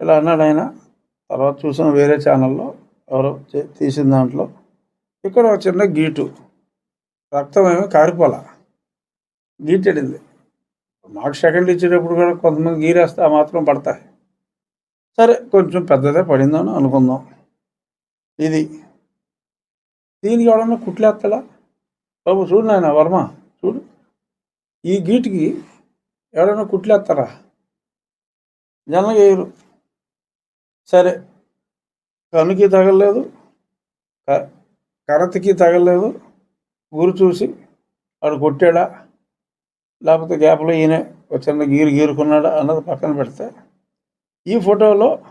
ఇలా అన్నాడు ఆయన. తర్వాత చూసిన వేరే ఛానల్లో ఎవరో చే- తీసిన దాంట్లో. ఇక్కడ ఒక చిన్న గీటు. రక్తం ఏమో కారిపోలా. గీటెడింది మాకు సెకండ్ ఇచ్చేటప్పుడు కూడా కొంతమంది గీరేస్తే ఆ మాత్రం పడతాయి. సరే కొంచెం పెద్దదే పడిందని అనుకుందాం. ఇది. దీనికి ఎవడన్నా కుట్లేస్తాడా? బాబు చూడు నాయన వర్మ చూడు. ఈ గీటికి ఎవడన్నా కుట్లేస్తారా? జనం వేయరు సరే. కనుకి తగలలేదు. కరతకి తగలలేదు. గురి చూసి వాడు కొట్టాడా? లేకపోతే గ్యాప్లో ఈయన ఒక చిన్న గీరు గీరుకున్నాడా అన్నది పక్కన పెడితే ఈ ఫోటోలో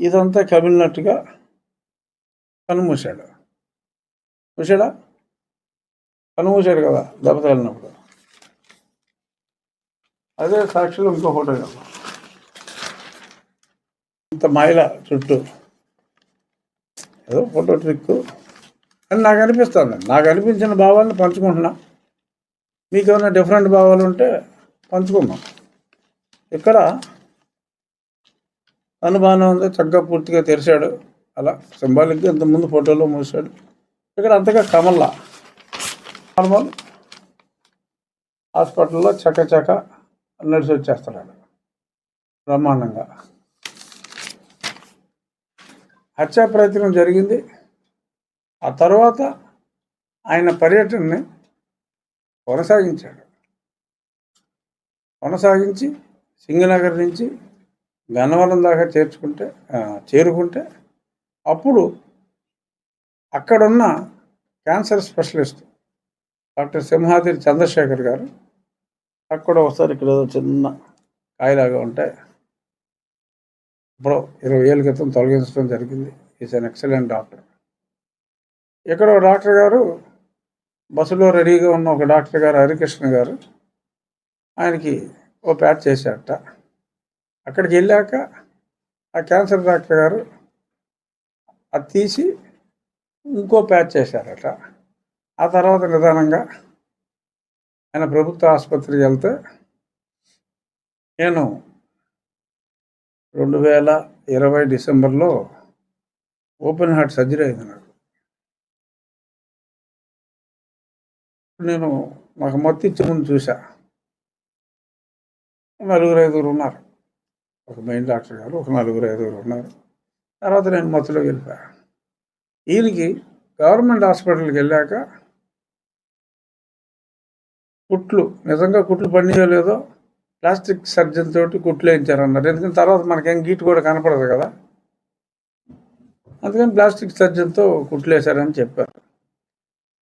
ఇదంతా కమిలినట్టుగా కనుమూశాడు. మూసాడా కనుమూశాడు కదా దెబ్బ తగిలినప్పుడు. అదే సాక్షిలో ఇంకో ఫోటో ఇంత మైల చుట్టూ. ఏదో ఫోటో ట్రిక్. అని నాకు అనిపిస్తుంది. నాకు అనిపించిన భావాలను పంచుకుంటున్నా. మీకు ఏమైనా డిఫరెంట్ భావాలు ఉంటే పంచుకుందాం. ఇక్కడ అనుమానం ఉంది చక్కగా పూర్తిగా తెరిచాడు. అలా సింబాలిక్గా ఇంతకుముందు ఫోటోలో మూసాడు. ఇక్కడ అంతగా కమల్లా. నార్మల్. హాస్పిటల్లో చక్క చక్క నడిచి వచ్చేస్తున్నాడు బ్రహ్మాండంగా. హత్యా ప్రయత్నం జరిగింది. ఆ తర్వాత ఆయన పర్యటనని కొనసాగించాడు. కొనసాగించి సింగనగర్ నుంచి గన్నవరం దాకా చేర్చుకుంటే చేరుకుంటే అప్పుడు అక్కడున్న cancer specialist doctor Simhadri Chandrasekhar గారు అక్కడ ఒకసారి ఇక్కడ ఏదో చిన్న కాయలాగా ఉంటే ఇప్పుడు ఇరవై ఏళ్ళ క్రితం తొలగించడం జరిగింది. ఈజ్ అన్ ఎక్సలెంట్ డాక్టర్ ఇక్కడ ఒక డాక్టర్ గారు బస్సులో రెడీగా ఉన్న ఒక డాక్టర్ గారు హరికృష్ణ గారు ఆయనకి ఓ ప్యాచ్ చేశారట. అక్కడికి వెళ్ళాక ఆ క్యాన్సర్ డాక్టర్ గారు అది తీసి ఇంకో ప్యాచ్ చేశారట. ఆ తర్వాత నిదానంగా ఆయన ప్రభుత్వ ఆసుపత్రికి వెళ్తే నేను రెండు వేల ఇరవై డిసెంబర్లో ఓపెన్ హార్ట్ సర్జరీ అయింది నాకు. నేను నాకు మత్తు ఇచ్చే ముందు చూసా నలుగురు ఐదుగురు ఉన్నారు. ఒక మెయిన్ డాక్టర్ గారు ఒక నలుగురు ఐదుగురు ఉన్నారు. తర్వాత నేను మత్తులో వెళ్ళిపోయాను ఈయనకి గవర్నమెంట్ హాస్పిటల్కి వెళ్ళాక కుట్లు నిజంగా కుట్లు పండియో లేదో ప్లాస్టిక్ సర్జన్ తోటి కుట్లు వేయించారన్నారు. ఎందుకంటే తర్వాత మనకేం గీటు కూడా కనపడదు కదా. అందుకని ప్లాస్టిక్ సర్జన్తో కుట్లు వేశారని చెప్పారు.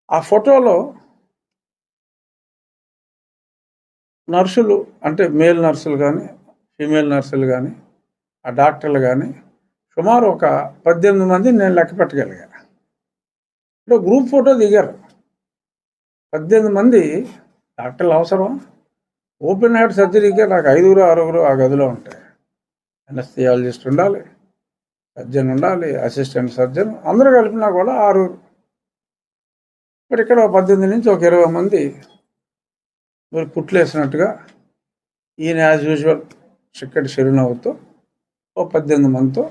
ఆ ఫోటోలో నర్సులు అంటే మేల్ నర్సులు కానీ ఫీమేల్ నర్సులు కానీ ఆ డాక్టర్లు కానీ సుమారు ఒక పద్దెనిమిది మంది నేను లెక్క పెట్టగలిగాను. ఇప్పుడు గ్రూప్ ఫోటో దిగారు. పద్దెనిమిది మంది డాక్టర్లు అవసరం? ఓపెన్ హార్ట్ సర్జరీకే నాకు ఐదుగురు ఆరుగురు ఆ గదిలో ఉంటాయి. ఎనస్థియాలజిస్ట్ ఉండాలి సర్జన్ ఉండాలి అసిస్టెంట్ సర్జన్ అందరూ కలిపినా కూడా ఆరుగురు. మరి ఇక్కడ ఒక పద్దెనిమిది నుంచి ఒక ఇరవై మంది మీరు పుట్లేసినట్టుగా ఈయన యాజ్ యూజువల్ చిక్కటి చిరునవ్వుతో ఓ పద్దెనిమిది మందితో